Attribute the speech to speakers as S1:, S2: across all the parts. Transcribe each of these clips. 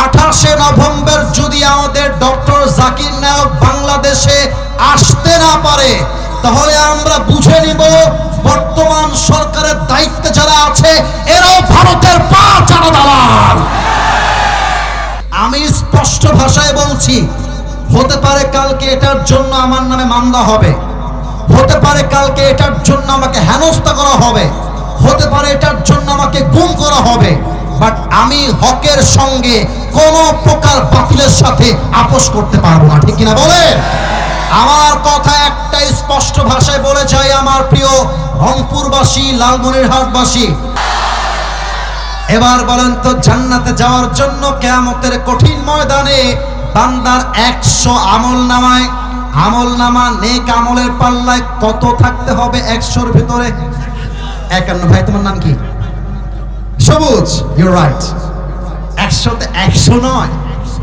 S1: আঠাশে নভেম্বর যদি আমাদের ডক্টর জাকির নায়ক বাংলাদেশে আসতে না পারে, তাহলে আমরা বুঝে নিব বর্তমান সরকারের দায়িত্বে যারা আছে, এরাও ভারতের পা চারা দালাল। আমি স্পষ্ট ভাষায় বলছি, হতে পারে কালকে এটার জন্য আমার নামে মামলা হবে, হতে পারে কালকে এটার জন্য আমাকে হেনস্থা করা হবে, হতে পারে এটার জন্য আমাকে গুম করা হবে। বাট আমি হকের সঙ্গে কোন প্রকার বাতিলের সাথে আপোষ করতে পারব না, ঠিক কিনা বলে? আমার কথা একটা স্পষ্ট ভাষায় বলে যাই, আমার প্রিয় রংপুরবাসী, লালমনিরহাটবাসী। এবার বলেন তো, জান্নাতে যাওয়ার জন্য কেয়ামতের কঠিন ময়দানে বান্দার একশো আমল নামায়। আমল নামা নেক আমলের পাল্লায় কত থাকতে হবে একশোর ভিতরে? একান্ন। ভাই, তোমার নাম কি? সবুজ ইউ রাইট একশোতে একশো নয়।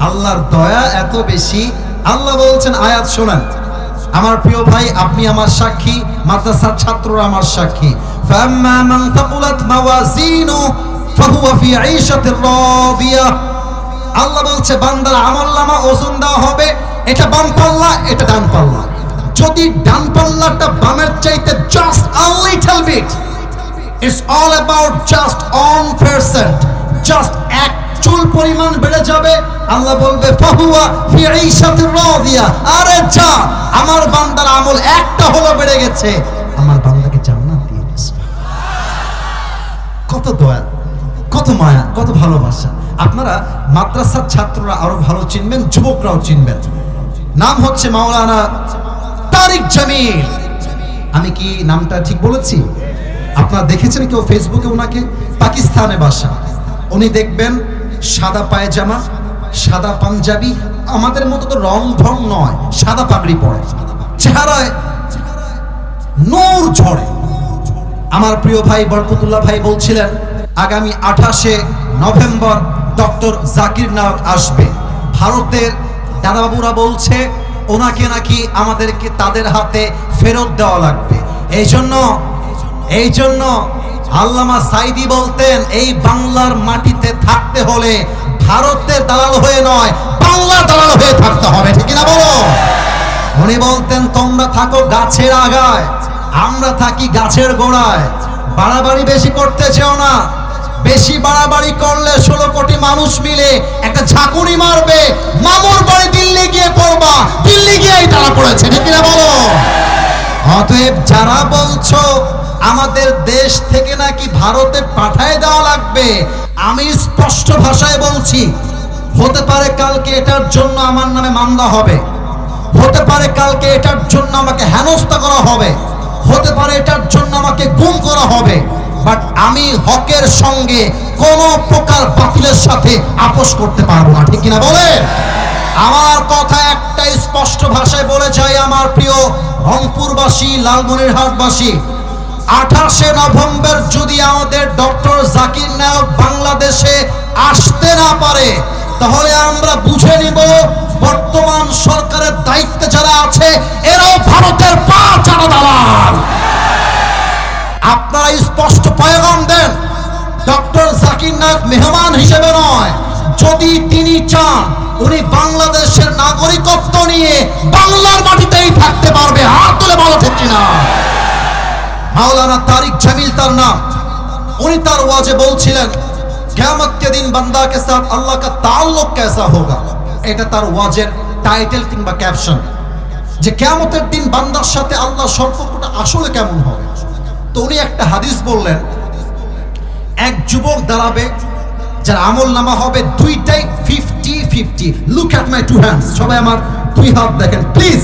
S1: আল্লাহর দয়া এত বেশি। আল্লাহ বলছেন, আয়াত শোনেন। আমার প্রিয় ভাই, আপনি আমার সাক্ষী, মাদ্রাসার ছাত্ররা আমার সাক্ষী। আল্লাহ বলছে, বান্দার আমলনামা ওজন দেওয়া হবে। এটা বাম পাল্লা, এটা ডান পাল্লা। যদি ডান পাল্লাটা বামের চাইতে just a little bit it's all about just one percent just এক চুল পরিমাণ বেড়ে যাবে। আল্লাহ বলবে, ফাহুয়া ফি ঈশাতির রাদিয়া। আরে যা, আমার বান্দার আমল একটা হলো বেড়ে গেছে। আমার বান্দাকে জান্নাত দিয়ে দিয়েছে কত দয়া, কত মায়া, কত ভালোবাসা। আপনারা মাদ্রাসার ছাত্ররা আরও ভালো চিনবেন, যুবকরাও চিনবেন। নাম হচ্ছে মাওলানা তারিক জামিল। আমি কি নামটা ঠিক বলেছি? আপনারা দেখেছেন কেউ ফেসবুকে ওনাকে পাকিস্তানে বাসা। উনি দেখবেন সাদা পায়জামা, সাদা পাঞ্জাবি, আমাদের মতো তো রং ঢং নয়, সাদা পাগড়ি পরে। চেহারায় নূর ঝরে। আমার প্রিয় ভাই বরকতুল্লাহ ভাই বলছিলেন, আগামী আঠাশে নভেম্বর ডক্টর জাকির নায়ক আসবে। ভারতের দাদাবাবুরা বলছে, ওনাকে নাকি আমাদেরকে তাদের হাতে ফেরত দেওয়া লাগবে। এই জন্য এই জন্য আল্লামা সাইদি বলতেন, এই বাংলার মাটিতে থাকতে হলে ভারতের দালাল হয়ে নয়, বাংলার দালাল হয়ে থাকতে হবে। ঠিক না বলো? উনি বলতেন, তোমরা থাকো গাছের আগায়, আমরা থাকি গাছের গোড়ায়। বাড়াবাড়ি বেশি করতে চেও না। বেশি বাড়াবাড়ি করলে ষোলো কোটি মানুষ মিলে একটা ঝাঁকুনি মারবে। মামুর বাড়ি দিল্লি গিয়ে পড়বা দিল্লি গিয়েই তারা পড়েছে ঠিক না বলো? অতএব যারা বলছো আমাদের দেশ থেকে নাকি ভারতে পাঠায় দেওয়া লাগবে? আমি স্পষ্ট ভাষায় বলছি, হতে পারে কালকে এটার জন্য আমার নামে মামলা হবে। হতে পারে কালকে এটার জন্য আমাকে হেনস্থা করা হবে। হতে পারে এটার জন্য আমাকে গুম করা হবে। বাট আমি হকের সঙ্গে কোন প্রকার বাতিলের সাথে আপোষ করতে পারব না, ঠিক কিনা বলে? আমার কথা একটা স্পষ্ট ভাষায় বলে যাই, আমার প্রিয় রংপুরবাসী, লালমনিরহাটবাসী। আঠাশে নভেম্বর যদি আমাদের ডক্টর জাকির নায়ক বাংলাদেশে আসতে না পারে, তাহলে আমরা বুঝে নিব বর্তমান সরকারের দায়িত্বে যারা আছে, এরাও ভারতের পা আপনারা স্পষ্ট পয়গাম দেন, ডক্টর জাকির নায়ক মেহমান হিসেবে নয়, যদি তিনি চান, উনি বাংলাদেশের নাগরিকত্ব নিয়ে বাংলার মাটিতেই থাকতে পারবে, হাত তুলে বলো ঠিক কিনা? মাওলানা তারিক জামিল তার নাম। উনি তার ওয়াজে বলছিলেন, ক্যামত কে দিন বান্দা কে সাথ আল্লাহ কা তাল্লুক কেসা হোগা? এটা তার ওয়াজের টাইটেল কিংবা ক্যাপশন। যে কেমতের দিন বান্দার সাথে আল্লাহ সম্পর্কটা আসলে কেমন হবে? তো উনি একটা হাদিস বললেন, এক যুবক দাঁড়াবে, যার আমল নামা হবে দুইটাই fifty fifty. Look at my two hands সবাই আমার দুই হাত দেখেন প্লিজ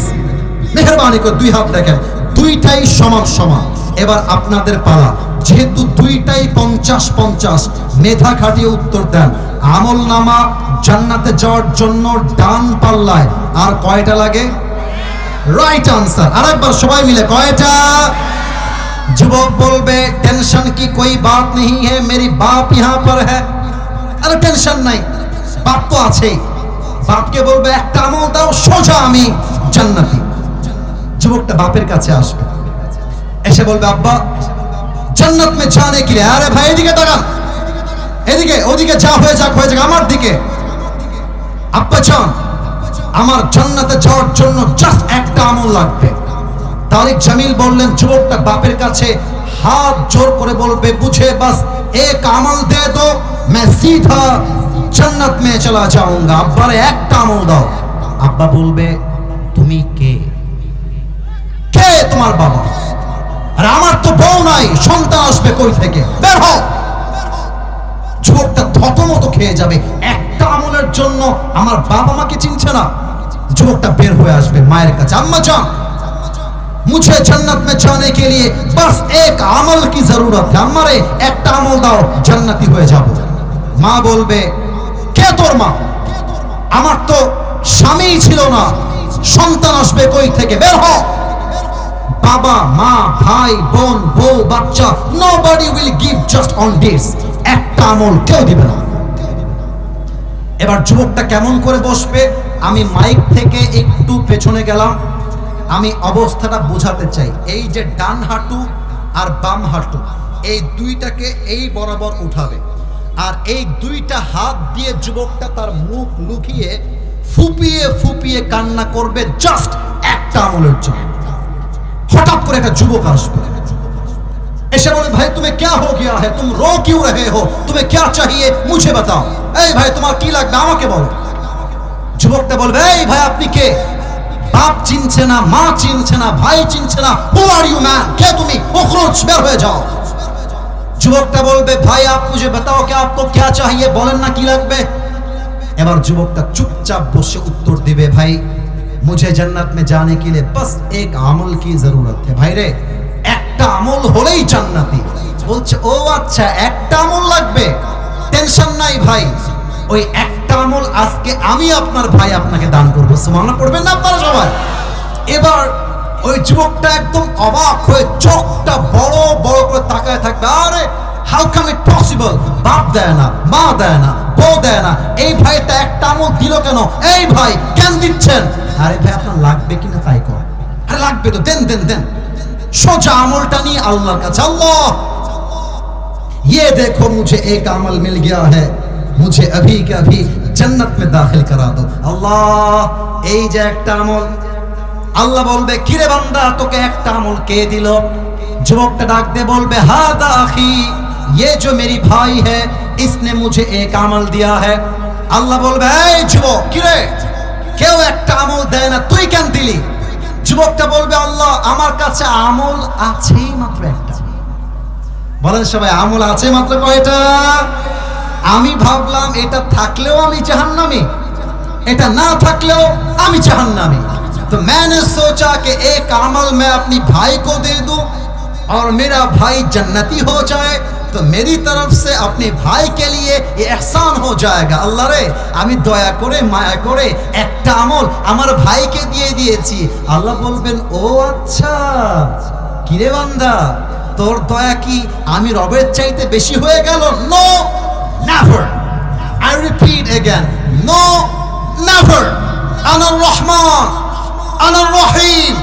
S1: মেহরবানি করে দুই হাত দেখেন, দুইটাই সমান সমান। এবার আপনাদের পালা। যেহেতু দুইটাই পঞ্চাশ পঞ্চাশ, মেধা খাটিয়ে উত্তর দেন। আমল নামা জান্নাতে যাওয়ার জন্য ডান পাল্লায়। আর কয়টা লাগে? রাইট আনসার আর একবার সবাই মিলে কয়টা? যুবক বলবে টেনশন কি? কই বাপ নেই হ্যাঁ মেরি বাপ ইহা পর হ্যাঁ। আরে টেনশন নাই। বাপ তো আছে বাপকে বলবে, একটা আমল দাও, সোজা আমি জান্নাতি। যুবকটা বাপের কাছে আসবে। এসে বলবে, আব্বা, জান্নাত মে ছানে কি আরে ভাই, এদিকে তাকান। এদিকে, ওদিকে যা হয়ে যাক হয়ে যাক, আমার দিকে। আব্বা চান আমার জান্নাতে যাওয়ার জন্য জাস্ট একটা আমল লাগবে। তারিক জামিল বললেন, যুবকটা বাপের কাছে হাত জোর করে বলবে, বুঝে বাস, এক আমল দে তো, মে সিধা জান্নাত মে চলা যাওঙ্গা। আব্বার একটা আমল দাও। আব্বা বলবে, তুমি কে? কে তোমার বাবা? আর আমার তো বউ নাই সন্তান আসবে কই থেকে বের হও যুবকটা থতমত খেয়ে যাবে একটা আমলের জন্য আমার বাবা মাকে চিনছে না যুবকটা বের হয়ে আসবে মায়ের কাছে আম্মা जान मुझे जन्नत में जाने के लिए बस एक আমল की जरूरत है আমারে একটা আমল দাও জান্নাতি হয়ে যাব মা বলবে কে তোর মা আমার তো স্বামী ছিল না সন্তান আসবে কই থেকে বের হ বাবা, মা, ভাই, বোন, বউ, বাচ্চা nobody will give just on this একটা আমল কেউ দিবে না। এবার যুবকটা কেমন করে বসবে? আমি মাইক থেকে একটু পেছনে গেলাম। আমি অবস্থাটা বোঝাতে চাই। এই যে ডান হাঁটু আর বাম হাঁটু, এই দুইটাকে এই বরাবর উঠাবে। আর এই দুইটা হাত দিয়ে যুবকটা তার মুখ লুকিয়ে ফুপিয়ে ফুপিয়ে কান্না করবে জাস্ট একটা আমলের জন্য। হঠাৎ করে একটা যুবক আসবে এসে বলে, ভাই, তুমি ক্যা হো গিয়া হ্যাঁ তুমি রো কেউ রে হো? তুমি ক্যা চাহিয়ে মুঝে বাতাও? এই ভাই, তোমার কি লাগবে? আমাকে বলো। যুবকটা বলবে, এই ভাই, আপনি কে? বাপ চিনছে না, মা চিনছে না, ভাই চিনছে না। হু আর ইউ ম্যান কে তুমি? অখরোচ, বের হয়ে যাও। যুবকটা বলবে, ভাই, আপ মুঝে বাতাও কে আপকো ক্যা চাহিয়ে? বলেন না কি লাগবে? এবার যুবকটা চুপচাপ বসে উত্তর দিবে, ভাই মুঝে জন্নত মে जाने কে বস এক আমল কি জরুরত है। ভাই রে একটা আমল হলেই জান্নাতি। বলছে, ও আচ্ছা একটা আমল লাগবে। টেনশন নাই ভাই। ওই একটা আমল আজকে আমি আপনার ভাই আপনাকে দান করব। সুমান পড়বেন না আপনারা সবাই? এবার ওই যুবকটা একদম অবাক হয়ে চোখটা বড় বড় করে তাকায় থাকবে। আরে হাউ কাম ইট পসিবল বাপ দেয় না, মা দেয় না, বউ দেয় না। এই ভাইটা একটা আমল দিল কেন? এই ভাই কেন দিচ্ছেন আরে ভাই আপনার লাগবে কিনা তাই কর আরে লাগবে তো দেন দেন দেন সোজা আমলটা নিয়ে আল্লাহর কাছে আল্লাহ ये देखो मुझे एक अमल मिल गया है मुझे अभी के अभी जन्नत में दाखिल करा दो আল্লাহ এই যে একটা আমল আল্লাহ বলবে কিরে বান্দা তোকে একটা আমল কে দিল যুবকটা ডাক দে বলবে হা দাখি ये जो मेरी भाई है इसने मुझे एक আমল दिया है আল্লাহ বলবে এই যুবক কিরে কেউ একটা আমল দেয় না। তুই কেন দিলি? যুবকটা বলবে, আল্লাহ, আমার কাছে আমল আছেই মাত্র একটা। বলেন সবাই, আমল আছে মাত্র কয়টা? আমি ভাবলাম, এটা থাকলেও আমি জাহান্নামি। এটা না থাকলেও আমি জাহান্নামি। তো ম্যানে সোচা কে এক আমল মে আপনি ভাই কো দে দু, আর মেরা ভাই জন্নতি हो যায়। তো মেরি তরফ সে আপনি ভাই কে লিয়ে এহসান হো যায়গা। আল্লাহ রে, আমি দয়া করে, মায়া করে একটা আমল আমার ভাইকে দিয়ে দিয়েছি। আল্লাহ বলবেন, ও আচ্ছা কিরে বান্দা, তোর দয়া কি আমি রবের চাইতে বেশি হয়ে গেল? No never I repeat again no never আনার রহমান আনার রহিম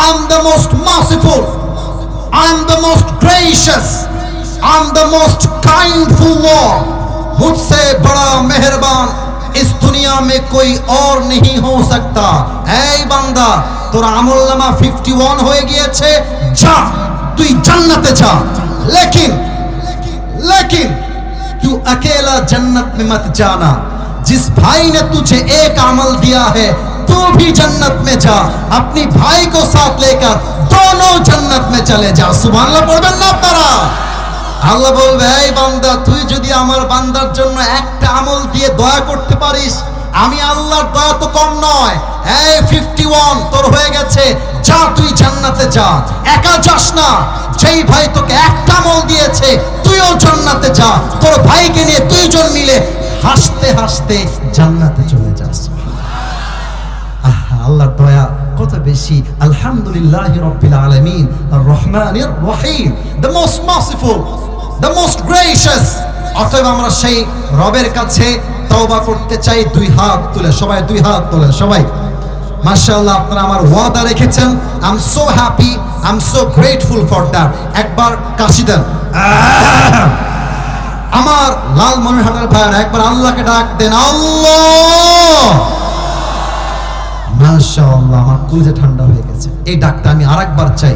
S1: I am the most merciful I am the most gracious I am the most kindful Lord. मुझसे बड़ा मेहरबान इस दुनिया में कोई और नहीं हो सकता এই বান্দা তোর আমল নামা 51 হয়ে গিয়েছে যা তুই জান্নাতে যা लेकिन लेकिन तू अकेला जन्नत में मत जाना जिस भाई ने तुझे एक अमल दिया है तू भी जन्नत में जा अपनी भाई को साथ लेकर दोनों जन्नत में चले जा সুবহানাল্লাহ পড়বেন না আপনারা আল্লাহ বলবে, এই বান্দা, তুই যদি আমার বান্দার জন্য একটা আমল দিয়ে দয়া করতে পারিস, আমি আল্লাহর দয়া তো কম নয়। এই ফিফটি ওয়ান তোর হয়ে গেছে। যা তুই জান্নাতে যা। একা যাস না। যেই ভাই তোকে একটা আমল দিয়েছে, তুইও জান্নাতে যা। তোর ভাইকে নিয়ে দুইজন মিলে হাসতে হাসতে জান্নাতে চলে যাস আল্লাহর দয়া কত বেশি। আলহামদুলিল্লাহ রব্বিল আলামিন। রহমানির রহিম। The most merciful the most gracious অতএব আমরা সেই রবের কাছে তওবা করতে চাই, দুই হাত তুলে। সবাই দুই হাত তুলে সবাই। মাশাআল্লাহ, আপনারা আমার ওয়াদা রেখেছেন। I am so happy I am so grateful for that একবার কাশি দেন। আমার লাল মনিরহাটের ভাইয়ের, একবার আল্লাহকে ডাক দেন। আল্লাহ! মাশাআল্লাহ, আমার কলিজা ঠান্ডা হয়ে গেছে। এই ডাকটা আমি আরেকবার চাই।